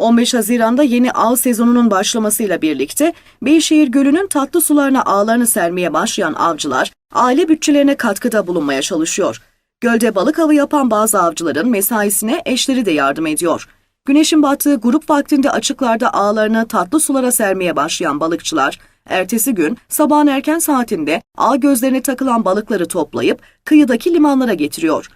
15 Haziran'da yeni av sezonunun başlamasıyla birlikte Beyşehir Gölü'nün tatlı sularına ağlarını sermeye başlayan avcılar aile bütçelerine katkıda bulunmaya çalışıyor. Gölde balık avı yapan bazı avcıların mesaisine eşleri de yardım ediyor. Güneşin battığı grup vaktinde açıklarda ağlarını tatlı sulara sermeye başlayan balıkçılar, ertesi gün sabahın erken saatinde ağ gözlerine takılan balıkları toplayıp kıyıdaki limanlara getiriyor.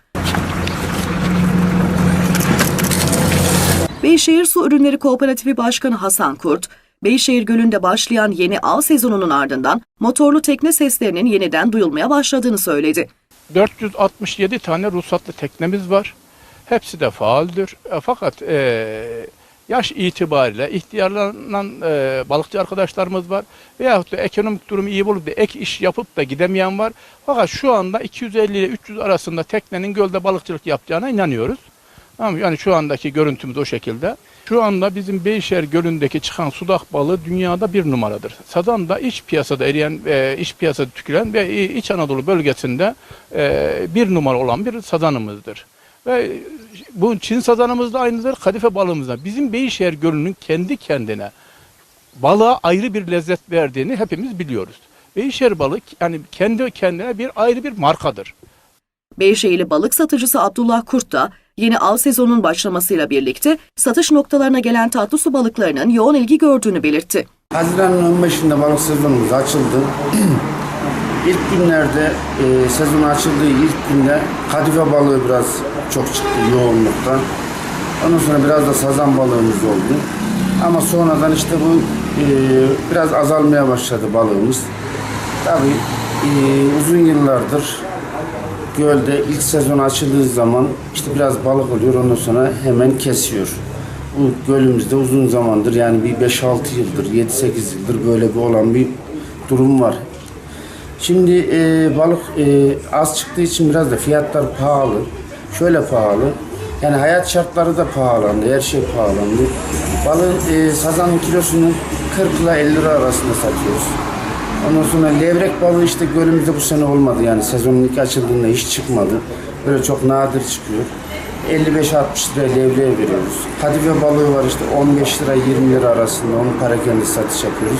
Beyşehir Su Ürünleri Kooperatifi Başkanı Hasan Kurt, Beyşehir Gölü'nde başlayan yeni av sezonunun ardından motorlu tekne seslerinin yeniden duyulmaya başladığını söyledi. 467 tane ruhsatlı teknemiz var. Hepsi de faaldir. E, fakat e, yaş itibariyle ihtiyarlanan e, balıkçı arkadaşlarımız var. Veyahut da ekonomik durumu iyi bulup da ek iş yapıp da gidemeyen var. Fakat şu anda 250 ile 300 arasında teknenin gölde balıkçılık yapacağına inanıyoruz. Tamam, yani şu andaki görüntümüz o şekilde. Şu anda bizim Beyşehir Gölü'ndeki çıkan sudak balığı dünyada bir numaradır. Sazan da iç piyasada eriyen, e, iç piyasada tükülen ve İç Anadolu bölgesinde e, bir numara olan bir sazanımızdır. Ve bu Çin sazanımız da aynıdır, kadife balığımız da. Bizim Beyşehir Gölü'nün kendi kendine balığa ayrı bir lezzet verdiğini hepimiz biliyoruz. Beyşehir balık yani kendi kendine bir ayrı bir markadır. Beyşehirli balık satıcısı Abdullah Kurt da yeni av sezonunun başlamasıyla birlikte satış noktalarına gelen tatlı su balıklarının yoğun ilgi gördüğünü belirtti. Haziran'ın 15'inde balık sezonumuz açıldı. ilk günlerde e, sezon açıldığı ilk günde kadife balığı biraz çok çıktı yoğunluktan. Ondan sonra biraz da sazan balığımız oldu. Ama sonradan işte bu e, biraz azalmaya başladı balığımız. Tabii e, uzun yıllardır gölde ilk sezon açıldığı zaman işte biraz balık oluyor ondan sonra hemen kesiyor. Bu gölümüzde uzun zamandır yani bir 5-6 yıldır 7-8 yıldır böyle bir olan bir durum var. Şimdi e, balık e, az çıktığı için biraz da fiyatlar pahalı. Şöyle pahalı. Yani hayat şartları da pahalandı. Her şey pahalandı. Balığı e, sazanın kilosunu 40 ile 50 lira arasında satıyoruz. Ondan sonra levrek balığı işte gölümüzde bu sene olmadı yani sezonun ilk açıldığında hiç çıkmadı. Böyle çok nadir çıkıyor. 55-60 liraya levreye veriyoruz. Kadife balığı var işte 15 lira 20 lira arasında onu parakende satış yapıyoruz.